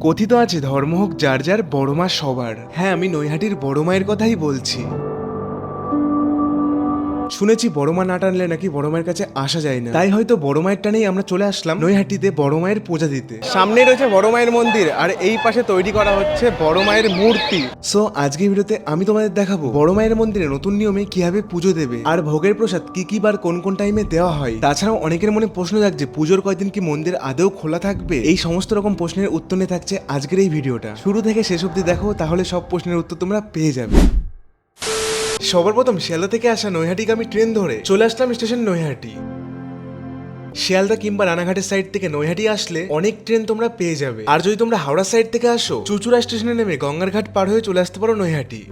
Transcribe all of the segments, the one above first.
কথিত আছে ধর্ম হোক যার যার বড় মা সবার। হ্যাঁ আমি নৈহাটির বড় মায়ের কথাই বলছি। শুনেছি বড় মা না টানলে নাকি বড় মায়ের কাছে আসা যায় না। তাই হয়তো বড় মায়ের টানেই আমরা চলে আসলাম নৈহাটিতে বড় মায়ের পূজা দিতে। সামনে রয়েছে বড় মায়ের মন্দির, আর এই পাশে তৈরি করা হচ্ছে বড় মায়ের মূর্তি। সো আজকে ভিডিওতে আমি তোমাদের দেখাবো বড় মায়ের মন্দিরে নতুন নিয়মে কীভাবে পুজো দেবে, আর ভোগের প্রসাদ কি কি বার কোন কোন টাইমে দেওয়া হয়। তাছাড়াও অনেকের মনে প্রশ্ন থাকছে পুজোর কয়দিন কি মন্দির আদৌ খোলা থাকবে? এই সমস্ত রকম প্রশ্নের উত্তর নিয়ে থাকছে আজকের এই ভিডিওটা। শুরু থেকে শেষ অব্দি দেখো, তাহলে সব প্রশ্নের উত্তর তোমরা পেয়ে যাবে। সবার প্রথম শিয়ালদা থেকে আসা নৈহাটিগামী ট্রেন ধরে চলে আসলাম স্টেশন নৈহাটি। শিয়ালদা কিংবা রানাঘাটের সাইড থেকে নৈহাটি আসলে অনেক ট্রেন তোমরা পেয়ে যাবে। আর যদি তোমরা হাওড়া সাইড থেকে আসো, চুচুড়া স্টেশনে নেমে গঙ্গার ঘাট পার হয়ে চলে আসতে পারো নৈহাটি।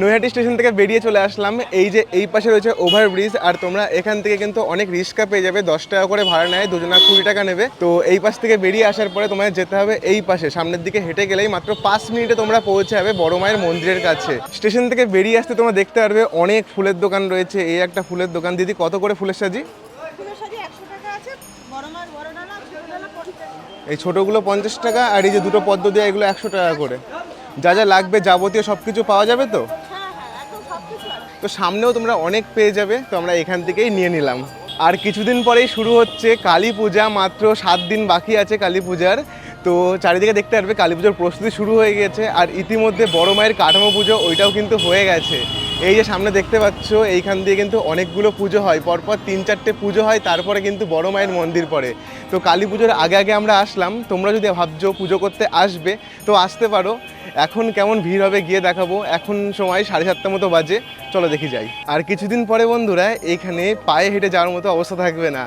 নৈহাটি স্টেশন থেকে বেরিয়ে চলে আসলাম। এই যে এই পাশে রয়েছে ওভারব্রিজ আর তোমরা এখান থেকে কিন্তু অনেক রিক্সা পেয়ে যাবে দশ টাকা করে ভাড়া নেয় দুজনা কুড়ি টাকা নেবে। তো এই পাশ থেকে বেরিয়ে আসার পরে তোমায় যেতে হবে এই পাশে সামনের দিকে হেঁটে গেলেই মাত্র পাঁচ মিনিটে তোমরা পৌঁছে যাবে বড় মায়ের মন্দিরের কাছে। স্টেশন থেকে বেরিয়ে আসতে তোমরা দেখতে পারবে অনেক ফুলের দোকান রয়েছে। এই একটা ফুলের দোকান। দিদি কত করে ফুলের সাজি? এই ছোটোগুলো পঞ্চাশ টাকা আর এই যে দুটো পদ্ম দিয়ে এগুলো একশো টাকা করে। যা যা লাগবে যাবতীয় সব কিছু পাওয়া যাবে তো? তো সামনেও তোমরা অনেক পেয়ে যাবে, তো আমরা এখান থেকেই নিয়ে নিলাম। আর কিছুদিন পরেই শুরু হচ্ছে কালী পূজা, মাত্র সাত দিন বাকি আছে কালী পূজার। তো চারিদিকে দেখতে পারবে কালী পুজোর প্রস্তুতি শুরু হয়ে গেছে আর ইতিমধ্যে বড় মায়ের কাঠামো পুজো ওইটাও কিন্তু হয়ে গেছে। এই যে সামনে দেখতে পাচ্ছ, এইখান দিয়ে কিন্তু অনেকগুলো পুজো হয়, পরপর তিন চারটে পুজো হয়, তারপরে কিন্তু বড় মায়ের মন্দির পড়ে। তো কালী পুজোর আগে আগে আমরা আসলাম, তোমরা যদি ভাবছ পুজো করতে আসবে, তো আসতে পারো। এখন কেমন ভিড় হবে গিয়ে দেখাবো। এখন সময় সাড়ে সাতটা মতো বাজে। চলো দেখি যাই। আর কিছুদিন পরে বন্ধুরা, এখানে পায়ে হেঁটে যাওয়ার মতো অবস্থা থাকবে না।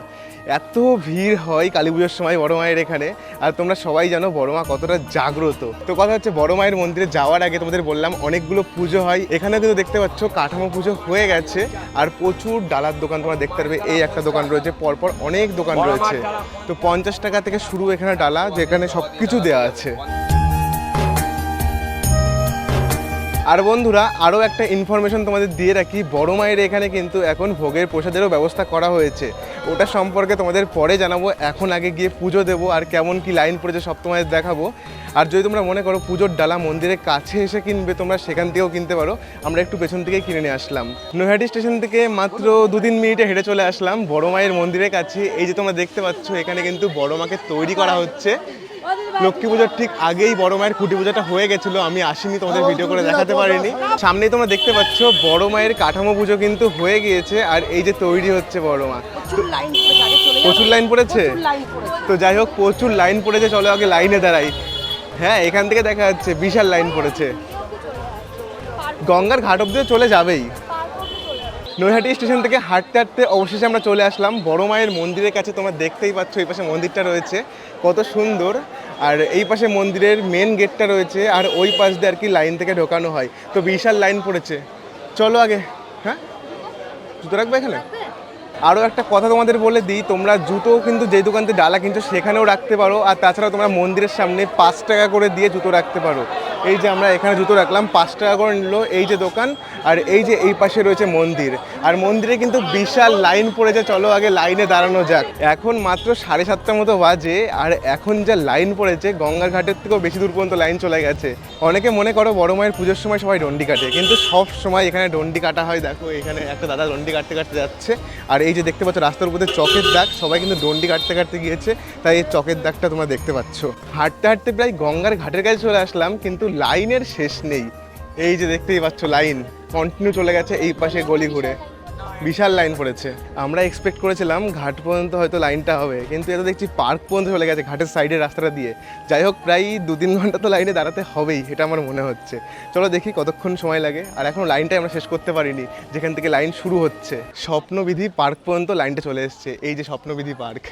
এত ভিড় হয় কালী পুজোর সময় বড় মায়ের এখানে, আর তোমরা সবাই জানো বড় মা কতটা জাগ্রত। তো কথা হচ্ছে বড় মায়ের মন্দিরে যাওয়ার আগে তোমাদের বললাম, অনেকগুলো পুজো হয়। এখানে কিন্তু দেখতে পাচ্ছ কাঠামো পুজো হয়ে গেছে, আর প্রচুর ডালার দোকান তোমরা দেখতে পারবে। এই একটা দোকান রয়েছে, পরপর অনেক দোকান রয়েছে। তো পঞ্চাশ টাকা থেকে শুরু এখানে ডালা, যেখানে সব কিছু দেওয়া আছে। আর বন্ধুরা আরও একটা ইনফরমেশন তোমাদের দিয়ে রাখি। বড় মায়ের এখানে কিন্তু এখন ভোগের প্রসাদেরও ব্যবস্থা করা হয়েছে। ওটা সম্পর্কে তোমাদের পরে জানাব। এখন আগে গিয়ে পুজো দেবো আর কেমন কি লাইন পড়েছে সব তোমাদের দেখাবো। আর যদি তোমরা মনে করো পুজোর ডালা মন্দিরের কাছে এসে কিনবে, তোমরা সেখান থেকেও কিনতে পারো। আমরা একটু পেছন থেকেই কিনে নিয়ে আসলাম। নৈহাটি স্টেশন থেকে মাত্র দু তিন মিনিটে হেঁটে চলে আসলাম বড় মায়ের মন্দিরের কাছে। এই যে তোমরা দেখতে পাচ্ছ, এখানে কিন্তু বড় মাকে তৈরি করা হচ্ছে। লক্ষ্মী পুজোর ঠিক আগেই বড় মায়ের খুঁটি পুজোটা হয়ে গেছিল আমি আসিনি তোমাদের ভিডিও করে দেখাতে পারিনি। সামনেই তোমরা দেখতে পাচ্ছ বড় মায়ের কাঠামো পুজো কিন্তু হয়ে গিয়েছে আর এই যে তৈরি হচ্ছে বড় মা। প্রচুর লাইন পড়েছে তো যাই হোক প্রচুর লাইন পড়েছে চলো আগে লাইনে দাঁড়াই। হ্যাঁ এখান থেকে দেখা যাচ্ছে বিশাল লাইন পড়েছে। গঙ্গার ঘাট অব্দি চলে যাবেই। নৈহাটি স্টেশন থেকে হাঁটতে হাঁটতে অবশেষে আমরা চলে আসলাম। বড় মায়ের মন্দিরের কাছে তোমরা দেখতেই পাচ্ছ, এই পাশে মন্দিরটা রয়েছে। কত সুন্দর। আর এই পাশে মন্দিরের মেন গেটটা রয়েছে, আর ওই পাশ দিয়ে আর কি লাইন থেকে ঢোকানো হয়। তো বিশাল লাইন পড়েছে। চলো আগে হ্যাঁ? জুতো রাখবে এখানে? আরও একটা কথা তোমাদের বলে দিই, তোমরা জুতো কিন্তু যেই দোকান থেকে ডালা কিনছো সেখানেও রাখতে পারো। আর তাছাড়াও তোমরা মন্দিরের সামনে পাঁচ টাকা করে দিয়ে জুতো রাখতে পারো। এই যে আমরা এখানে জুতো রাখলাম, পাঁচ টাকা করে নিল এই যে দোকান আর এই যে এই পাশে রয়েছে মন্দির। আর মন্দিরে কিন্তু বিশাল লাইন পড়েছে চলো আগে লাইনে দাঁড়ানো যাক। এখন মাত্র সাড়ে সাতটার মতো বাজে আর এখন যা লাইন পড়েছে, গঙ্গার ঘাটের থেকেও বেশি দূর পর্যন্ত লাইন চলে গেছে। অনেকে মনে করো বড় মায়ের পুজোর সময় সবাই ডন্ডি কাটে, কিন্তু সব সময় এখানে ডন্ডি কাটা হয়। দেখো, এখানে একটা দাদা ডন্ডি কাটতে কাটতে যাচ্ছে। আর এই যে দেখতে পাচ্ছ, রাস্তার উপরে চকের দাগ, সবাই কিন্তু ডন্ডি কাটতে কাটতে গিয়েছে। তাই এই চকের দাগটা তোমরা দেখতে পাচ্ছ। হাঁটতে হাঁটতে প্রায় গঙ্গার ঘাটের কাছে চলে আসলাম, কিন্তু লাইনের শেষ নেই। এই যে দেখতেই পাচ্ছ লাইন কন্টিনিউ চলে গেছে এই পাশে গলি ঘুরে। বিশাল লাইন পড়েছে। আমরা এক্সপেক্ট করেছিলাম ঘাট পর্যন্ত হয়তো লাইনটা হবে, কিন্তু এটা দেখছি পার্ক পর্যন্ত চলে গেছে ঘাটের সাইডের রাস্তাটা দিয়ে। যাই হোক, প্রায় দু তিন ঘণ্টা তো লাইনে দাঁড়াতে হবেই, এটা আমার মনে হচ্ছে। চলো দেখি কতক্ষণ সময় লাগে। আর এখন লাইনটাই আমরা শেষ করতে পারিনি, যেখান থেকে লাইন শুরু হচ্ছে। স্বপ্নবিধি পার্ক পর্যন্ত লাইনটা চলে এসছে, এই যে স্বপ্নবিধি পার্ক।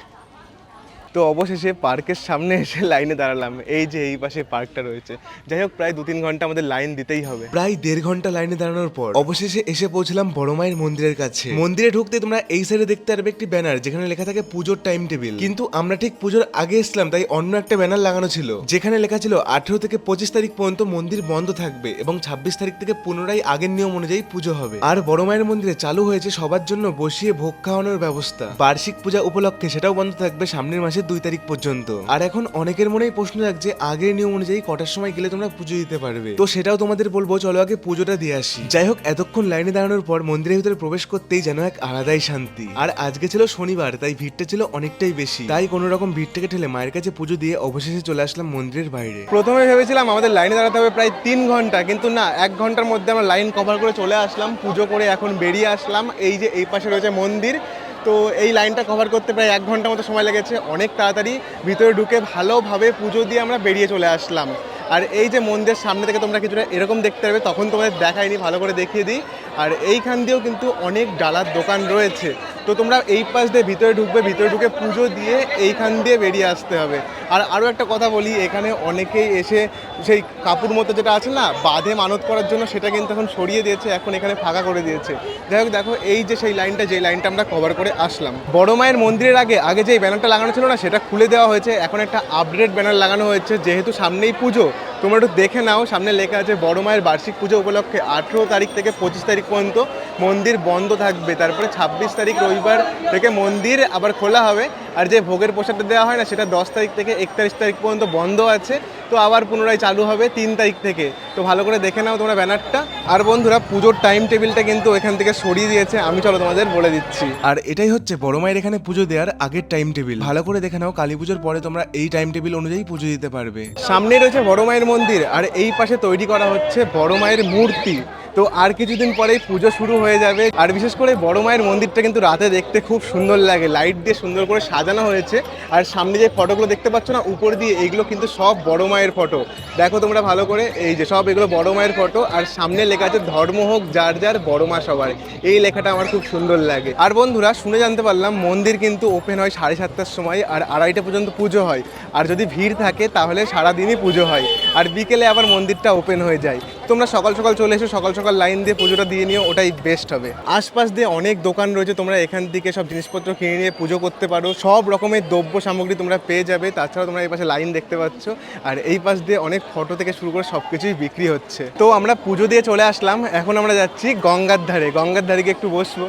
তো অবশেষে পার্কের সামনে এসে লাইনে দাঁড়ালাম। এই যে এই পাশে পার্কটা রয়েছে। যাই হোক, প্রায় দু তিন ঘণ্টা আমাদের লাইন দিতেই হবে। প্রায় দেড় ঘণ্টা লাইনে দাঁড়ানোর পর অবশেষে এসে পৌঁছলাম বড় মায়ের মন্দিরের কাছে। মন্দিরে ঢুকতে তোমরা এই সাইডে দেখতে পারবে একটি ব্যানার যেখানে লেখা থাকে পুজোর টাইম টেবিল কিন্তু আমরা ঠিক পুজোর আগে এসলাম তাই অন্য একটা ব্যানার লাগানো ছিল। যেখানে লেখা ছিল, আঠেরো থেকে পঁচিশ তারিখ পর্যন্ত মন্দির বন্ধ থাকবে এবং ছাব্বিশ তারিখ থেকে পুনরায় আগের নিয়ম অনুযায়ী পুজো হবে। আর বড় মায়ের মন্দিরে চালু হয়েছে সবার জন্য বসিয়ে ভোগ খাওয়ানোর ব্যবস্থা। বার্ষিক পূজা উপলক্ষে সেটাও বন্ধ থাকবে সামনের মাসের দুই তারিখ পর্যন্ত। আর এখন অনেকের মনেই প্রশ্ন জাগছে আগের নিয়ম অনুযায়ী কটার সময় গেলে তোমরা পুজো দিতে পারবে। তো সেটাও তোমাদের বলব, চলো আগে পুজোটা দিয়ে আসি। যাই হোক এতক্ষণ লাইনে দাঁড়ানোর পর মন্দিরের ভিতরে প্রবেশ করতেই যেন এক আলাদাই শান্তি। আর আজকে ছিল শনিবার, তাই ভিড়টা ছিল অনেকটাই বেশি। তাই কোনো রকম ভিড়টাকে ঠেলে মায়ের কাছে পুজো দিয়ে অবশেষে চলে আসলাম মন্দিরের বাইরে। প্রথমে ভেবেছিলাম আমাদের লাইনে দাঁড়াতে হবে প্রায় তিন ঘণ্টা, কিন্তু না, এক ঘণ্টার মধ্যে আমরা লাইন কভার করে চলে আসলাম, পুজো করে এখন বেরিয়ে আসলাম। এই যে এই পাশে রয়েছে মন্দির তো এই লাইনটা কভার করতে প্রায় এক ঘণ্টা মতো সময় লেগেছে। অনেক তাড়াতাড়ি ভিতরে ঢুকে ভালোভাবে পুজো দিয়ে আমরা বেরিয়ে চলে আসলাম। আর এই যে মন্দিরের সামনে থেকে তোমরা কিছুটা এরকম দেখতে পাবে তখন তোমাদের দেখায়নি, ভালো করে দেখিয়ে দিই। আর এইখান দিয়েও কিন্তু অনেক ডালার দোকান রয়েছে। তো তোমরা এই পাশ দিয়ে ভিতরে ঢুকবে, ভিতরে ঢুকে পুজো দিয়ে এইখান দিয়ে বেরিয়ে আসতে হবে। আর আরও একটা কথা বলি, এখানে অনেকেই এসে সেই কাপড় মতো যেটা আছে না, বাঁধে মানত করার জন্য সেটা কিন্তু এখন সরিয়ে দিয়েছে, এখন এখানে ফাঁকা করে দিয়েছে। যাই হোক, দেখো এই যে সেই লাইনটা, যেই লাইনটা আমরা কভার করে আসলাম। বড় মায়ের মন্দিরের আগে আগে যে ব্যানারটা লাগানো ছিল না, সেটা খুলে দেওয়া হয়েছে। এখন একটা আপডেট ব্যানার লাগানো হয়েছে, যেহেতু সামনেই পুজো তোমরা একটু দেখে নাও, সামনে লেখা আছে, বড় মায়ের বার্ষিক পুজো উপলক্ষে আঠেরো তারিখ থেকে পঁচিশ তারিখ পর্যন্ত মন্দির বন্ধ থাকবে। তারপরে ছাব্বিশ তারিখ রবিবার থেকে মন্দির আবার খোলা হবে। আর যে ভোগের প্রসাদটা দেওয়া হয় না সেটা দশ তারিখ থেকে একত্রিশ তারিখ পর্যন্ত বন্ধ আছে। তো আবার পুনরায় চালু হবে তিন তারিখ থেকে। তো ভালো করে দেখে নাও তোমরা ব্যানারটা। আর বন্ধুরা পুজোর টাইম টেবিলটা কিন্তু এখান থেকে সরিয়ে দিয়েছে। আমি চলো তোমাদের বলে দিচ্ছি। আর এটাই হচ্ছে বড় মায়ের এখানে পুজো দেওয়ার আগের টাইম টেবিল ভালো করে দেখে নাও কালী পুজোর পরে তোমরা এই টাইম টেবিল অনুযায়ী পুজো দিতে পারবে। সামনে রয়েছে বড় মায়ের মন্দির আর এই পাশে তৈরি করা হচ্ছে বড় মায়ের মূর্তি। তো আর কিছুদিন পরেই পুজো শুরু হয়ে যাবে। আর বিশেষ করে বড় মায়ের মন্দিরটা কিন্তু রাতে দেখতে খুব সুন্দর লাগে। লাইট দিয়ে সুন্দর করে সাজানো হয়েছে। আর সামনে যে ফটোগুলো দেখতে পাচ্ছ না, উপর দিয়ে এইগুলো কিন্তু সব বড় মায়ের ফটো। দেখো তোমরা ভালো করে, এই যে সব এগুলো বড় মায়ের ফটো। আর সামনে লেখা আছে, ধর্ম হোক যার যার, বড় মা সবার। এই লেখাটা আমার খুব সুন্দর লাগে। আর বন্ধুরা, শুনে জানতে পারলাম, মন্দির কিন্তু ওপেন হয় সাড়ে সাতটার সময় আর আড়াইটা পর্যন্ত পুজো হয়। আর যদি ভিড় থাকে, তাহলে সারাদিনই পুজো হয়। আর বিকেলে আবার মন্দিরটা ওপেন হয়ে যায়। তোমরা সকাল সকাল চলে এসো, সকাল সকাল লাইন দিয়ে পুজোটা দিয়ে নিও, ওটাই বেস্ট হবে। আশপাশ দিয়ে অনেক দোকান রয়েছে, তোমরা এখান থেকে সব জিনিসপত্র কিনে নিয়ে পুজো করতে পারো। সব রকমের দ্রব্য সামগ্রী তোমরা পেয়ে যাবে তাছাড়াও তোমরা এই পাশে লাইন দেখতে পাচ্ছ। আর এই পাশ দিয়ে অনেক ফটো থেকে শুরু করে সব কিছুই বিক্রি হচ্ছে। তো আমরা পুজো দিয়ে চলে আসলাম, এখন আমরা যাচ্ছি গঙ্গার ধারে। গঙ্গার ধারে গিয়ে একটু বসবো।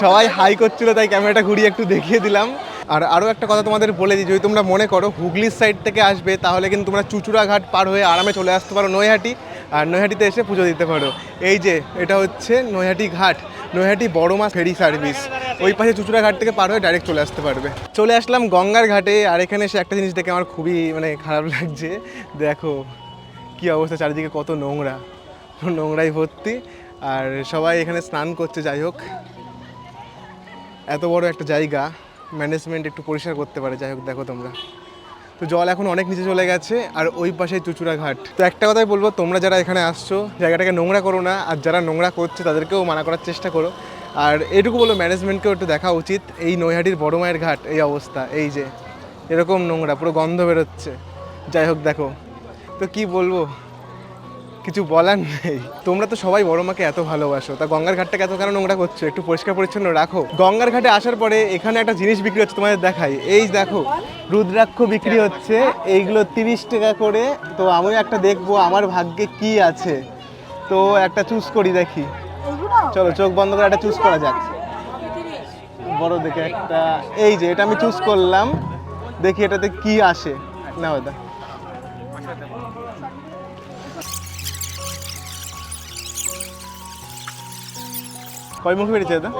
সবাই হাই করছিল, তাই ক্যামেরাটা ঘুরিয়ে একটু দেখিয়ে দিলাম। আর আরও একটা কথা তোমাদের বলে দিই, যদি তোমরা মনে করো হুগলির সাইড থেকে আসবে, তাহলে কিন্তু তোমরা চুচুড়াঘাট পার হয়ে আরামে চলে আসতে পারো নৈহাটি। আর নৈহাটিতে এসে পুজো দিতে পারো। এই যে, এটা হচ্ছে নৈহাটি ঘাট। নৈহাটি বড় মাছ ফেরি সার্ভিস ওই পাশে চুচুড়া ঘাট থেকে পার হয়ে ডাইরেক্ট চলে আসতে পারবে। চলে আসলাম গঙ্গার ঘাটে। আর এখানে এসে একটা জিনিস দেখে আমার খুবই মানে খারাপ লাগছে। দেখো, কি অবস্থা, চারিদিকে কত নোংরা। নোংরাই ভর্তি। আর সবাই এখানে স্নান করছে, যাই হোক। এত বড় একটা জায়গা। ম্যানেজমেন্ট একটু পরিষ্কার করতে পারে, যাই হোক দেখো তোমরা। তো জল এখন অনেক নিচে চলে গেছে, আর ওই পাশে চুচুড়া ঘাট। তো একটা কথাই বলব, তোমরা যারা এখানে আসছো, জায়গাটাকে নোংরা করো না, আর যারা নোংরা করছে, তাদেরকেও মানা করার চেষ্টা করো। আর এটুকু বলো ম্যানেজমেন্টকেও একটু দেখা উচিত, এই নৈহাটির বড় মায়ের ঘাট, এই অবস্থা, এই যে, এরকম নোংরা, পুরো গন্ধ বেরোচ্ছে। যাই হোক দেখো, তো কি বলব? কিছু বলার নেই। তোমরা তো সবাই বড় মাকে এত ভালোবাসো। তা গঙ্গার ঘাটটাকে এত কেন নোংরা করছ? একটু পরিষ্কার পরিচ্ছন্ন রাখো। গঙ্গার ঘাটে আসার পরে এখানে একটা জিনিস বিক্রি হচ্ছে, তোমাদের দেখাই। এই দেখো, রুদ্রাক্ষ বিক্রি হচ্ছে। এইগুলো তিরিশ টাকা করে। তো আমিও একটা দেখব, আমার ভাগ্যে কি আছে। তো একটা চুজ করি দেখি। চলো, চোখ বন্ধ করে একটা চুজ করা যাক। বড় দেখে একটা, এই যে, এটা আমি চুজ করলাম। দেখি এটাতে কি আসে। না ওটা কয় মুখী বেরিয়েছে এটা?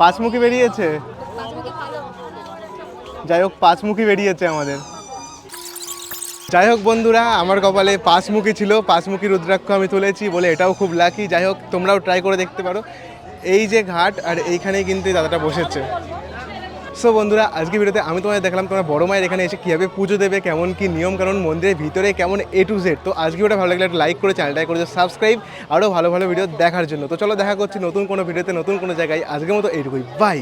পাঁচমুখী বেরিয়েছে? যাই হোক, পাঁচমুখী বেরিয়েছে আমাদের। যাই হোক বন্ধুরা, আমার কপালে পাঁচমুখী ছিল। পাঁচমুখী রুদ্রাক্ষ আমি তুলেছি বলে এটাও খুব লাকি যাই হোক, তোমরাও ট্রাই করে দেখতে পারো। এই যে ঘাট আর এইখানেই কিন্তু দাদাটা বসেছে। সো বন্ধুরা আজকে ভিডিওতে আমি তোমাদের দেখলাম তোমরা বড় মায়ের এখানে এসে কীভাবে পুজো দেবে, কেমন কি নিয়ম কারণ মন্দিরের ভিতরে কেমন এ টু জেড তো আজকে ভিডিওটা ভালো লাগলে একটা লাইক করে চ্যানেলটাই করে সাবস্ক্রাইব আরও ভালো ভালো ভিডিও দেখার জন্য। তো চলো দেখা করছি নতুন কোনো ভিডিওতে, নতুন কোনো জায়গায়। আজকের মতো এইটুকুই। বাই